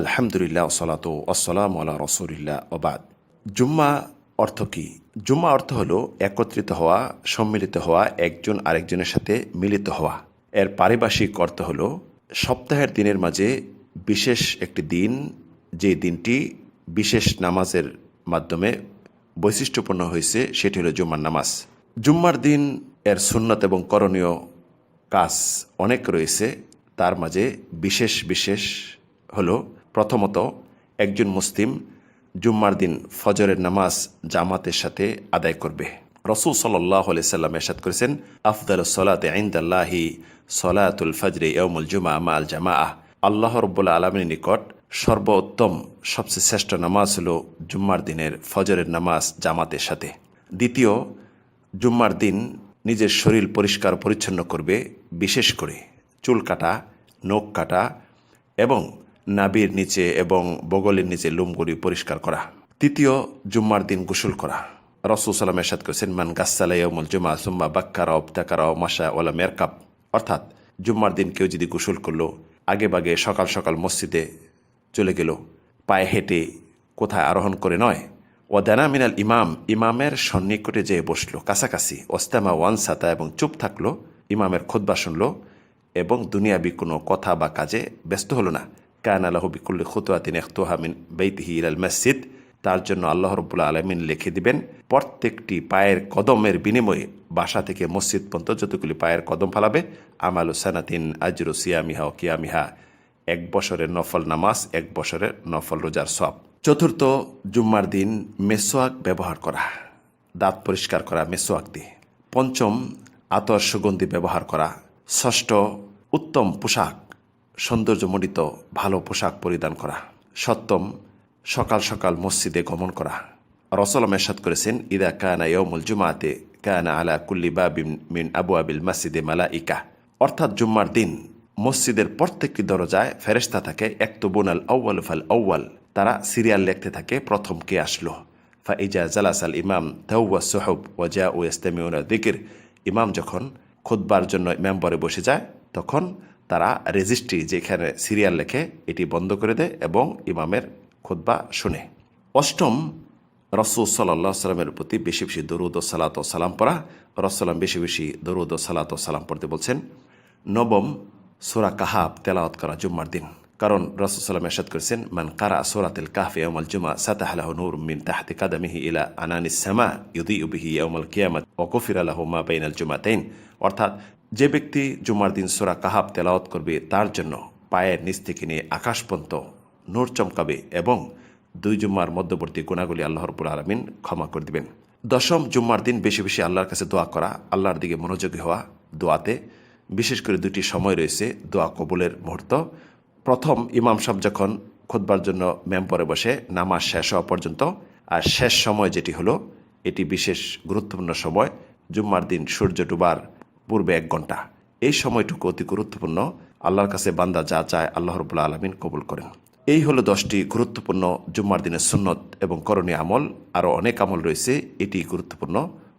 আলহামদুলিল্লাহ সালাত আসসালাম আল্লাহ রসুলিল্লাহ ওবাদ জুম্মা অর্থ কি? জুম্মা অর্থ হলো একত্রিত হওয়া, সম্মিলিত হওয়া, একজন আরেকজনের সাথে মিলিত হওয়া। এর পারিভাষিক অর্থ হলো সপ্তাহের দিনের মাঝে বিশেষ একটি দিন, যে দিনটি বিশেষ নামাজের মাধ্যমে বৈশিষ্ট্যপূর্ণ হয়েছে, সেটি হলো জুম্মার নামাজ। জুম্মার দিন এর সুন্নত এবং করণীয় কাজ অনেক রয়েছে। তার মাঝে বিশেষ বিশেষ হলো প্রথমত, একজন মুসলিম জুম্মার দিন ফজরের নামাজ জামাতের সাথে আদায় করবে। রসুল সাল্লাহ সাল্লাম এরশাদ করেছেন আফদাল সলাতে আইন্দাল্লাহি সলাতুল ফজরে ইয়মুল জুমা মা আল জামা আল্লাহ রব্বুল্লা আলমীর নিকট সর্বোত্তম, সবচেয়ে শ্রেষ্ঠ নামাজ হল জুম্মার দিনের ফজরের নামাজ জামাতের সাথে। দ্বিতীয়, জুম্মার দিন নিজের শরীর পরিষ্কার পরিচ্ছন্ন করবে, বিশেষ করে চুল কাটা, নখ কাটা এবং নাবির নিচে এবং বগলের নিচে লুমগুড়ি পরিষ্কার করা। তৃতীয়, জুম্মার দিন গোসল করা। রসুল সালাম এরশাদ করেছেন, মান গাছালাইমুল জুমা সুম্মা বাক্কারা অবতাকারা মাসা ওলা মেরকাপ অর্থাৎ, জুম্মার দিন কেউ যদি গোসল করল আগে বাগে সকাল সকাল মসজিদে চলে গেল, পায়ে হেঁটে কোথায় আরোহণ করে নয়। ওয়াদানা মিনাল ইমাম, ইমামের সন্নিকটে যেয়ে বসল, কাছাকাছি। ওস্তামা ওয়ান সাতা এবং চুপ থাকল, ইমামের খোদবা শুনলো এবং দুনিয়াবি কোনো কথা বা কাজে ব্যস্ত হলো না। কান আল্লাহ বিকুল্লি খুতুয়াতিন এখতোহামিন বেইতিহি ইলাল মসজিদ তার জন্য আল্লাহ রব্বুল্লা আলমিন লিখে দিবেন, প্রত্যেকটি পায়ের কদমের বিনিময়ে বাসা থেকে মসজিদ পর্যন্ত যতগুলি পায়ের কদম ফালাবে, আমালু সানাতিন আজরু সিয়ামিহা ও কিয়ামিহা, এক বছরের নফল নামাজ, এক বছরের নফল রোজার সব চতুর্থ জুম্মার দিন মেসোয়াক ব্যবহার করা, দাঁত পরিষ্কার করা মেসোয়াক দিয়ে। পঞ্চম আতর সুগন্ধি ব্যবহার করা, ষষ্ঠ উত্তম পোশাক সৌন্দর্যমণ্ডিত ভালো পোশাক পরিধান করা। সপ্তম, সকাল সকাল মসজিদে গমন করা। রসলম মেশাদ করেছেন, ইদা কানা ইয়মুল জুমাতে কানা আলা কুল্লি বাবিন মিন আবু আবিল মসজিদে মালা ইকা অর্থাৎ জুম্মার দিন মসজিদের প্রত্যেকটি দরজায় ফেরেস্তা থাকে একতবুন আল আউ্বাল ফাল আউ্বাল তারা সিরিয়াল লিখতে থাকে, প্রথম কে আসলো। ফা ইজা জালাস আল ইমাম তাউয়া সোহব ওয়াজা ও ইস্তামিউনা দিকির ইমাম যখন খুদ্বার জন্য মেম্বরে বসে যায়, তখন তারা রেজিস্ট্রি যেখানে সিরিয়াল লেখে, এটি বন্ধ করে দেয় এবং ইমামের খুদ্া শুনে। অষ্টম, রসুল সাল্লাহ সাল্লামের প্রতি বেশি বেশি দরুদ ও সালাত ও সালাম পড়া। রসলাম বেশি বেশি দরুদ ও সালাত ও সালাম পড়তে বলছেন। নবম, সোরা কাহাব তেলাওয়াত করা জুম্মার দিন। কারণ রসুলাম এরশাদ করেছেন, মান কারা সোরাতিল কাহফি ইয়ামাল জুমা সাতাহলাহ নূর মিন তাহতি কাদামিহি ইলা আনানিস সামা ইউদি উবিহি ইয়ামাল কিয়ামত ওকফির আলাহ মা বাইনাল জুমাতাইন। অর্থাৎ যে ব্যক্তি জুমার দিন সোরা কাহাব তেলাওয়াত করবে, তার জন্য পায়ের নিচ থেকে নিয়ে আকাশ পর্যন্ত নূর চমকাবে এবং দুই জুম্মার মধ্যবর্তী গুণাগুলি আল্লাহ রবুল আলমিন ক্ষমা করে দিবেন। দশম জুম্মার দিন বেশি বেশি আল্লাহর কাছে দোয়া করা, আল্লাহর দিকে মনোযোগী হওয়া দোয়াতে বিশেষ করে দুটি সময় রয়েছে দোয়া কবুলের মুহূর্ত। প্রথম ইমাম সাহেব যখন খুদবার জন্য মেম্পরে বসে নামাজ শেষ হওয়া পর্যন্ত, আর শেষ সময় যেটি হলো, এটি বিশেষ গুরুত্বপূর্ণ সময় জুম্মার দিন সূর্য ডুবার পূর্বে এক ঘণ্টা। এই সময়টুকু অতি গুরুত্বপূর্ণ। আল্লাহর কাছে বান্দা যা চায় আল্লাহ রবুল্লা আলমিন কবুল করেন। এই হলো দশটি গুরুত্বপূর্ণ জুম্মার দিনের সুন্নত এবং করণীয় আমল। আরও অনেক আমল রয়েছে, এটি গুরুত্বপূর্ণ।